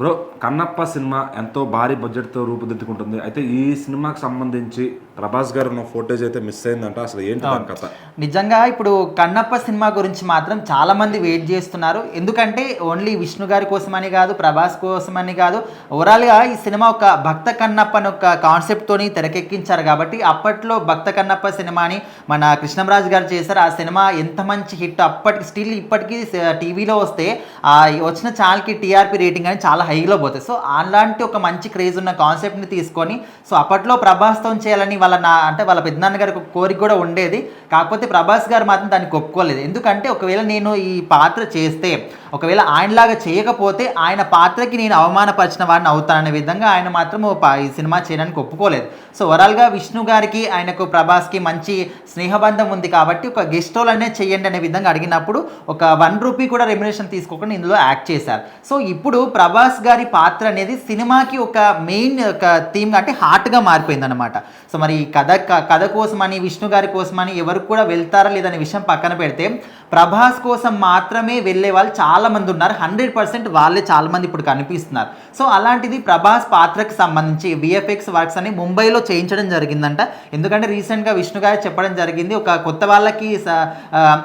Bro Kannappa cinema ఎంతో భారీ బడ్జెట్తో రూపుదిద్దుకుంటుంది. అయితే ఈ సినిమాకి సంబంధించి ప్రభాస్ గారు ఉన్న ఫోటేజ్ అయితే మిస్ అయిందంట. అసలు ఏంటి దాని కథ? నిజంగా ఇప్పుడు కన్నప్ప సినిమా గురించి మాత్రం చాలా మంది వెయిట్ చేస్తున్నారు. ఎందుకంటే ఓన్లీ విష్ణు గారి కోసమని కాదు ప్రభాస్ కోసమని కాదు ఓవరాల్గా ఈ సినిమా ఒక భక్త కన్నప్ప అని ఒక కాన్సెప్ట్తోని తెరకెక్కించారు కాబట్టి అప్పట్లో భక్త కన్నప్ప సినిమాని మన కృష్ణంరాజు గారు చేశారు. ఆ సినిమా ఎంత మంచి హిట్ అప్పటికి స్టిల్ ఇప్పటికీ టీవీలో వస్తే ఆ వచ్చిన ఛానల్కి టీఆర్పీ రేటింగ్ అని చాలా హైలో పోతాయి. సో అలాంటి ఒక మంచి క్రేజ్ ఉన్న కాన్సెప్ట్ని తీసుకొని సో అప్పట్లో ప్రభాస్తో చేయాలని వాళ్ళ నా అంటే వాళ్ళ పెద్దనాన్న గారికి ఒక కోరిక కూడా ఉండేది. కాకపోతే ప్రభాస్ గారు మాత్రం దానికి ఒప్పుకోలేదు ఎందుకంటే ఒకవేళ నేను ఈ పాత్ర చేస్తే ఒకవేళ ఆయనలాగా చేయకపోతే ఆయన పాత్రకి నేను అవమానపరిచిన వాడిని అవుతాననే విధంగా ఆయన మాత్రం ఈ సినిమా చేయడానికి ఒప్పుకోలేదు. సో ఓవరాల్గా విష్ణు గారికి ఆయనకు ప్రభాస్కి మంచి స్నేహబంధం ఉంది కాబట్టి ఒక గెస్ట్ రోల్ అనేది చేయండి అనే విధంగా అడిగినప్పుడు ఒక వన్ రూపీ కూడా రెమ్యునేషన్ తీసుకోకుండా ఇందులో యాక్ట్ చేశారు. సో ఇప్పుడు ప్రభాస్ గారి పాత్ర అనేది సినిమాకి ఒక మెయిన్ ఒక థీమ్ అంటే హార్ట్గా మారిపోయింది అనమాట సో మరి కథ క- కథ కోసమని విష్ణు గారి కోసమని ఎవరు కూడా వెళ్తారా లేదనే విషయం పక్కన పెడితే ప్రభాస్ కోసం మాత్రమే వెళ్ళే వాళ్ళు చాలామంది ఉన్నారు. హండ్రెడ్ పర్సెంట్ వాళ్ళే చాలామంది ఇప్పుడు కనిపిస్తున్నారు. సో అలాంటిది ప్రభాస్ పాత్రకు సంబంధించి విఎఫ్ఎక్స్ వర్క్స్ అని ముంబైలో చేయించడం జరిగిందంట. ఎందుకంటే రీసెంట్గా విష్ణు గారు చెప్పడం జరిగింది ఒక కొత్త వాళ్ళకి స-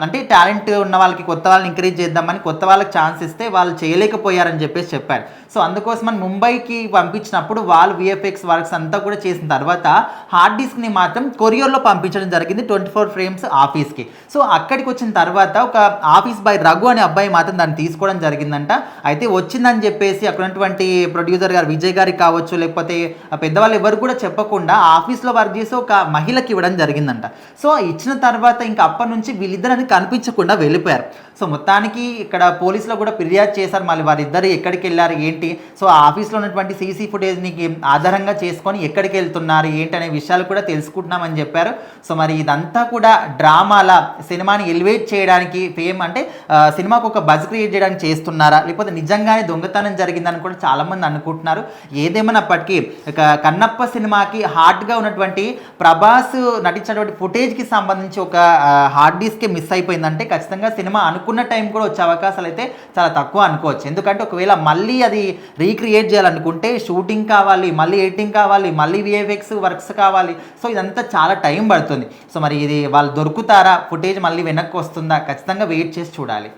అంటే టాలెంట్ ఉన్న వాళ్ళకి కొత్త వాళ్ళని ఎంకరేజ్ చేద్దామని కొత్త వాళ్ళకి ఛాన్స్ ఇస్తే వాళ్ళు చేయలేకపోయారని చెప్పేసి చెప్పారు. సో అందుకోసమని ముంబైకి పంపించినప్పుడు వాళ్ళు విఎఫ్ఎక్స్ వర్క్స్ అంతా కూడా చేసిన తర్వాత హార్డ్ డిస్క్ని మాత్రం కొరియర్లో పంపించడం జరిగింది ట్వంటీ ఫోర్ ఫ్రేమ్స్ ఆఫీస్కి. సో అక్కడికి వచ్చిన తర్వాత ఒక ఆఫీస్ బాయ్ రఘు అనే అబ్బాయి మాత్రం దాన్ని తీసుకోవడం జరిగిందంట. అయితే వచ్చిందని చెప్పేసి అక్కడ ఉన్నటువంటి ప్రొడ్యూసర్ గారు విజయ్ గారికి కావచ్చు లేకపోతే పెద్దవాళ్ళు ఎవరు కూడా చెప్పకుండా ఆఫీస్లో వర్క్ చేసి ఒక మహిళకి ఇవ్వడం జరిగిందంట. సో ఇచ్చిన తర్వాత ఇంకా అప్పటి నుంచి వీళ్ళిద్దరని కనిపించకుండా వెళ్ళిపోయారు. సో మొత్తానికి ఇక్కడ పోలీసులో కూడా ఫిర్యాదు చేశారు. మళ్ళీ వారిద్దరు ఎక్కడికి వెళ్ళారు ఏంటి? సో ఆ ఆఫీస్లో ఉన్నటువంటి సీసీ ఫుటేజ్ని ఆధారంగా చేసుకొని ఎక్కడికి వెళ్తున్నారు ఏంటి అనే విషయాలు కూడా తెలుసుకుంటున్నామని చెప్పారు. సో మరి ఇదంతా కూడా డ్రామాల సినిమాని ఎలివేట్ చేయడానికి ఫేమ్ అంటే సినిమాకు ఒక బజ్ క్రియేట్ చేయడానికి చేస్తున్నారా? లేకపోతే నిజంగానే దొంగతనం జరిగిందని కూడా చాలామంది అనుకుంటున్నారు. ఏదేమైనప్పటికీ ఇక కన్నప్ప సినిమాకి హార్డ్గా ఉన్నటువంటి ప్రభాస్ నటించినటువంటి ఫుటేజ్కి సంబంధించి ఒక హార్డ్ డిస్కే మిస్ అయిపోయిందంటే ఖచ్చితంగా సినిమా అనుకున్న టైం కూడా వచ్చే అవకాశాలు అయితే చాలా తక్కువ అనుకోవచ్చు. ఎందుకంటే ఒకవేళ మళ్ళీ అది రీక్రియేట్ చేయాలనుకుంటే షూటింగ్ కావాలి మళ్ళీ ఎడిటింగ్ కావాలి మళ్ళీ విఎఫ్ఎక్స్ వర్క్స్ కావాలి. సో ఇదంతా చాలా టైం పడుతుంది. సో మరి ఇది వాళ్ళు దొరుకుతారా? ఫుటేజ్ మళ్ళీ వెనక్కి వస్తుందా? ఖచ్చితంగా వెయిట్ చేసి చూడాలి.